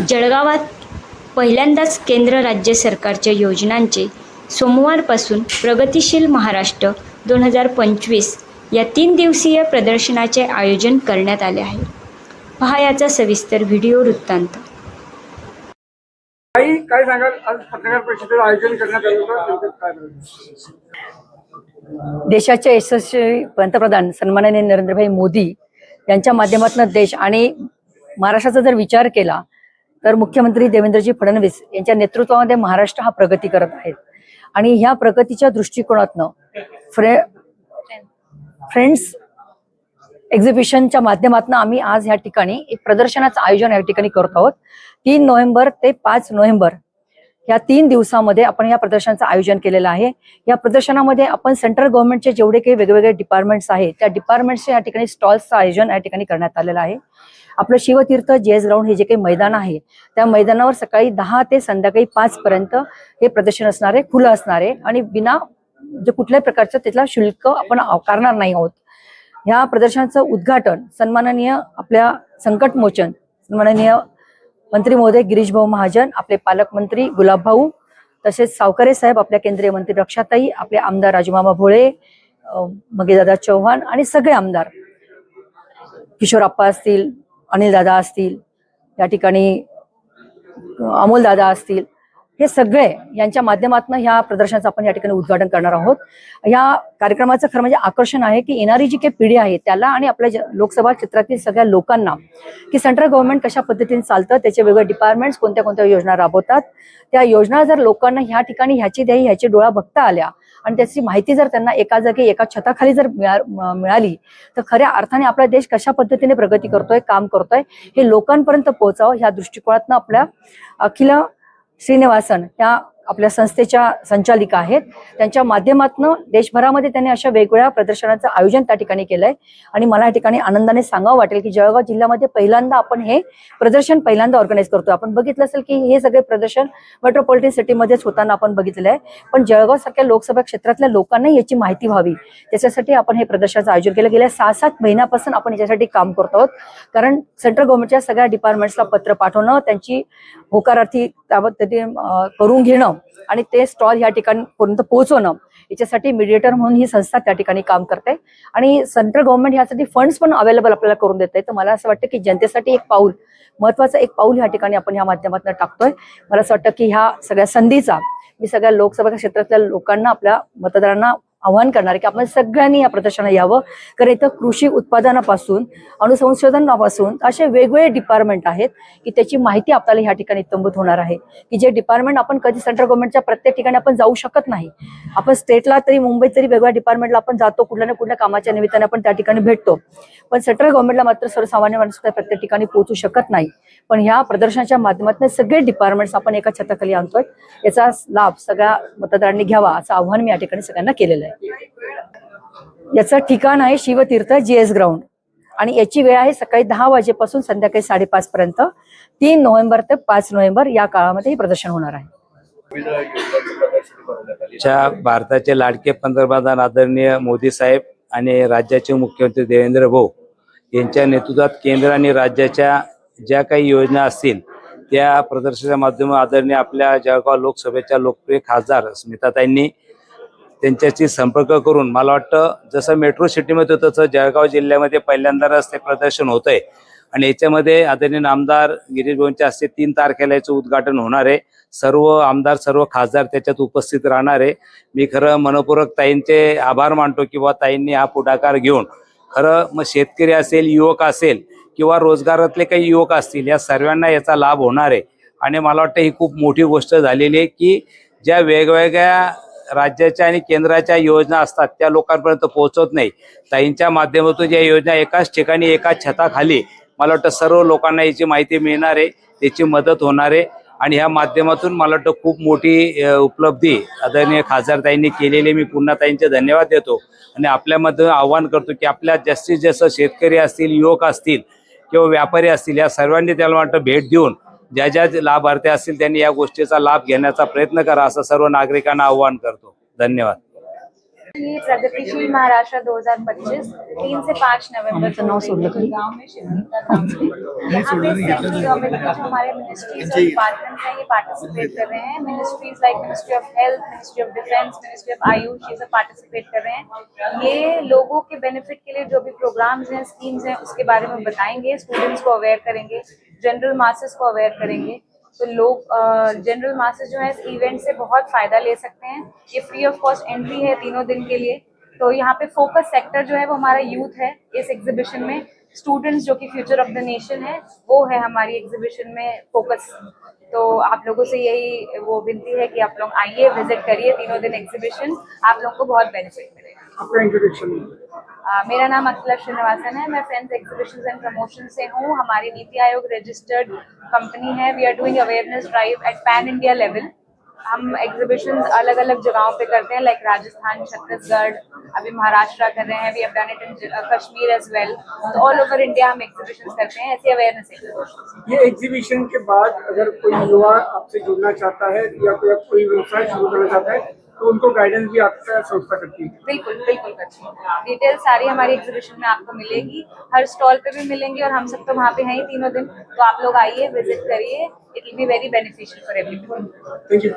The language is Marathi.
जळगावात पहिल्यांदाच केंद्र राज्य सरकारच्या योजनांचे सोमवारपासून प्रगतिशील महाराष्ट्र दोन हजार पंचवीस या तीन दिवसीय प्रदर्शनाचे आयोजन करण्यात आले आहे. पहा याचा सविस्तर व्हिडिओ वृत्तांत. काही काय सांगाल? आज पत्रकार परिषदेचं आयोजन करण्यात आलं होतं. काय? देशाचे यशस्वी पंतप्रधान सन्माननीय नरेंद्रभाई मोदी यांच्या माध्यमातून देश आणि महाराष्ट्राचा जर विचार केला तर मुख्यमंत्री देवेंद्रजी फडणवीस यांच्या नेतृत्वामध्ये महाराष्ट्र हा प्रगती करत आहे. आणि ह्या प्रगतीच्या दृष्टिकोनातनं फ्रे फ्रेंड्स एक्झिबिशनच्या माध्यमातून आम्ही आज या ठिकाणी एक प्रदर्शनाचं आयोजन या ठिकाणी करत आहोत. तीन नोव्हेंबर ते पाच नोव्हेंबर या तीन दिवसामध्ये आपण या प्रदर्शनाचं आयोजन केलेलं आहे. या प्रदर्शनामध्ये आपण सेंट्रल गव्हर्नमेंटचे जेवढे काही वेगवेगळे डिपार्टमेंट्स आहेत त्या डिपार्टमेंटचे या ठिकाणी स्टॉल्सचं आयोजन या ठिकाणी करण्यात आलेलं आहे. आपलं शिवतीर्थ जे एस ग्राउंड हे जे काही मैदान आहे त्या मैदानावर सकाळी दहा ते संध्याकाळी पाच पर्यंत हे प्रदर्शन असणार आहे खुलं असणार आहे आणि विना जे कुठल्याही प्रकारचं त्यातला शुल्क आपण आकारणार नाही आहोत. ह्या प्रदर्शनाचं उद्घाटन सन्माननीय आपल्या संकटमोचन सन्माननीय मंत्री महोदय गिरीश भाऊ महाजन आपले पालकमंत्री गुलाबभाऊ तसेच सावकारे साहेब आपल्या केंद्रीय मंत्री रक्षाताई आपले आमदार राजमामा भोळे मगेदादा चव्हाण आणि सगळे आमदार. किशोर अप्पा असतील अनिल दादा असतील या ठिकाणी अमोलदादा असतील हे सगळे यांच्या माध्यमातून ह्या प्रदर्शनाचं आपण या ठिकाणी उद्घाटन करणार आहोत. या कार्यक्रमाचं खरं म्हणजे आकर्षण आहे की येणारी जी काही पिढी आहे त्याला आणि आपल्या लोकसभा क्षेत्रातील सगळ्या लोकांना की सेंट्रल गव्हर्नमेंट कशा पद्धतीने चालतं त्याचे वेगवेगळे डिपार्टमेंट्स कोणत्या कोणत्या योजना राबवतात त्या योजना जर लोकांना ह्या ठिकाणी ह्याची द्यायी ह्याची डोळा बघता आल्या आणि त्याची माहिती जर त्यांना एका जागी एका छताखाली जर मिळा- मिळाली तर खऱ्या अर्थाने आपला देश कशा पद्धतीने प्रगती करतोय काम करतोय हे लोकांपर्यंत पोहोचावं ह्या दृष्टिकोनातनं आपल्या अखिल श्रीनिवासन या आपल्या संस्थेच्या संचालिका आहेत. त्यांच्या माध्यमातून देशभरामध्ये त्यांनी अशा वेगवेगळ्या प्रदर्शनाचं आयोजन त्या ठिकाणी केलंय. आणि मला या ठिकाणी आनंदाने सांगावं वाटेल की जळगाव जिल्ह्यामध्ये पहिल्यांदा आपण हे प्रदर्शन पहिल्यांदा ऑर्गनाईज करतो आपण बघितलं असेल की हे सगळे प्रदर्शन मेट्रोपॉलिटन सिटीमध्येच होताना आपण बघितलं आहे पण जळगाव सारख्या लोकसभा क्षेत्रातल्या लोकांना याची माहिती व्हावी. त्याच्यासाठी आपण हे प्रदर्शनाचं आयोजन केलं. गेल्या सहा सात महिन्यापासून आपण याच्यासाठी काम करतो आहोत. कारण सेंट्रल गव्हर्नमेंटच्या सगळ्या डिपार्टमेंट्सला पत्र पाठवणं त्यांची होकारार्थी त्याबद्दल करून घेणं आणि ते स्टॉल या ठिकाणपर्यंत पोहोचवणं याच्यासाठी मिडिएटर म्हणून ही संस्था त्या ठिकाणी काम करते. आणि सेंट्रल गव्हर्नमेंट ह्यासाठी फंड्स पण अवेलेबल आपल्याला करून देते. तर मला असं वाटतं की जनतेसाठी एक पाऊल महत्वाचं एक पाऊल ह्या ठिकाणी आपण ह्या माध्यमातून टाकतोय. मला असं वाटतं की ह्या सगळ्या संधीचा मी सगळ्या लोकसभा क्षेत्रातल्या लोकांना आपल्या मतदारांना आव्हान करणार आहे की आपण सगळ्यांनी या प्रदर्शनात यावं. कारण इथं कृषी उत्पादनापासून अणुसंशोधनापासून असे वेगवेगळे डिपार्टमेंट आहेत की त्याची माहिती आपल्याला ह्या ठिकाणी तंबूत होणार आहे. की जे डिपार्टमेंट आपण कधी सेंट्रल गव्हर्नमेंटच्या प्रत्येक ठिकाणी आपण जाऊ शकत नाही. आपण स्टेटला तरी मुंबईत तरी वेगवेगळ्या डिपार्टमेंटला आपण जातो कुठल्या ना कुठल्या कामाच्या निमित्ताने आपण त्या ठिकाणी भेटतो. पण सेंट्रल गव्हर्नमेंटला मात्र सर्वसामान्य माणूस प्रत्येक ठिकाणी पोहोचू शकत नाही. पण ह्या प्रदर्शनाच्या माध्यमातून सगळे डिपार्टमेंट्स आपण एका छताखाली आणतोय. याचा लाभ सगळ्या मतदारांनी घ्यावा असं आव्हान मी या ठिकाणी सगळ्यांना केलेलं आहे. याचं ठिकाण आहे शिवतीर्थ जी एस ग्राउंड. आणि याची वेळ आहे सकाळी दहा वाजेपासून संध्याकाळी साडेपाच पर्यंत. तीन नोव्हेंबर ते पाच नोव्हेंबर या काळामध्ये हे प्रदर्शन होणार आहे. च्या भारताचे लाडके पंतप्रधान आदरणीय मोदी साहेब आणि राज्याचे मुख्यमंत्री देवेंद्र भाऊ यांच्या नेतृत्वात केंद्र आणि राज्याच्या ज्या काही योजना असतील त्या प्रदर्शनाच्या माध्यमातून आदरणीय आपल्या जळगाव लोकसभेच्या लोकप्रिय खासदार स्मिताताईंनी त्यांच्याशी संपर्क करून मला वाटतं जसं मेट्रो सिटीमध्ये होतं तसं जळगाव जिल्ह्यामध्ये पहिल्यांदाच ते प्रदर्शन होत आहे आणि याच्यामध्ये आदरणीय आमदार गिरीश भाऊंच्या हस्ते तीन तारखेला याचं उद्घाटन होणार आहे. सर्व आमदार सर्व खासदार त्याच्यात उपस्थित राहणार आहे. मी खरं मनपूर्वक ताईंचे आभार मानतो किंवा ताईंनी हा पुढाकार घेऊन. खरं मग शेतकरी असेल युवक असेल किंवा रोजगारातले काही युवक असतील या सर्वांना याचा लाभ होणार आहे. आणि मला वाटतं ही खूप मोठी गोष्ट झालेली आहे की ज्या वेगवेगळ्या राज्याच्या आणि केंद्राच्या योजना असतात त्या लोकांपर्यंत पोहोचत नाही. ताईंच्या माध्यमातून या योजना एकाच ठिकाणी एकाच छताखाली मला वाटतं सर्व लोकांना याची माहिती मिळणार आहे त्याची मदत होणार आहे. आणि ह्या माध्यमातून मला वाटतं खूप मोठी उपलब्धी आदरणीय खासदार ताईंनी केलेली मी पुन्हा ताईंचे धन्यवाद देतो. आणि आपल्यामध्ये आव्हान करतो की आपल्या जास्तीत जास्त शेतकरी असतील युवक असतील किंवा व्यापारी असतील या सर्वांनी त्याला वाटतं भेट देऊन ज्या ज्या लाभार्थी असतील त्यांनी या गोष्टीचा लाभ घेण्याचा प्रयत्न करा असं सर्व नागरिकांना आव्हान करतो. धन्यवाद. ये प्रगतिशील महाराष्ट्र 2025 तीन से पाँच नवंबर आमचं नाव सोडलं का? गाँव में गाँव में यहाँ पे सेंट्रल गवर्नमेंट के जो हमारे मिनिस्ट्रीज और डिपार्टमेंट हैं ये पार्टिसिपेट कर रहे हैं. Ministries like ministry of health ministry of defence ministry of AYUSH ये सब पार्टिसिपेट कर रहे हैं. ये लोगों के बेनिफिट के लिए जो भी प्रोग्राम्स हैं स्कीम्स हैं उसके बारे में बताएँगे स्टूडेंट्स को अवेयर करेंगे. जनरल मासेस को अवेयर करेंगे तो लोग जनरल मासेस जो है इस इवेंट से बहुत फ़ायदा ले सकते हैं। ये फ्री ऑफ़ कॉस्ट एंट्री है तीनों दिन के लिए। तो यहाँ पे फोकस सेक्टर जो है वो हमारा यूथ है इस एग्जीबिशन में। स्टूडेंट्स जो कि फ्यूचर ऑफ़ द नेशन है, वो है हमारी एग्जीबिशन में फोकस तो आप लोगों से यही वो विनती है कि आप लोग आइए विज़िट करिए तीनों दिन एग्जीबिशन आप लोगों को बहुत बेनिफिट मिलेगा। आपका इंट्रोडक्शन मेरा नाम अखिला श्रीनिवासन है। मैं फ्रेंड्स एग्जीबिशंस एंड प्रमोशन से हूँ। हमारी नीति आयोग रजिस्टर्ड कंपनी है। We are doing awareness drive at pan India level Hum exhibitions अलग अलग जगहों पे करते हैं लाइक राजस्थान छत्तीसगढ़ अभी महाराष्ट्र कर रहे हैं we have done it in Kashmir as well तो ऑल ओवर इंडिया हम एग्जीबिशंस करते हैं ऐसी अवेयरनेस एग्जीबिशन ये एग्जीबिशन के बाद अगर कोई युवा आपसे जुड़ना चाहता है या कोई कोई व्यवसाय शुरू करना चाहता है तो उनको गाइडेंस भी आपसे संस्था करती है। बिल्कुल बिल्कुल करती है। डिटेल सारी हमारी एग्जीबिशन में आपको मिलेगी। हर स्टॉल पे भी मिलेंगी और हम सब तो वहाँ पे हैं ही तीनों दिन। तो आप लोग आइए विज़िट करिए। It will be very beneficial for everyone thank you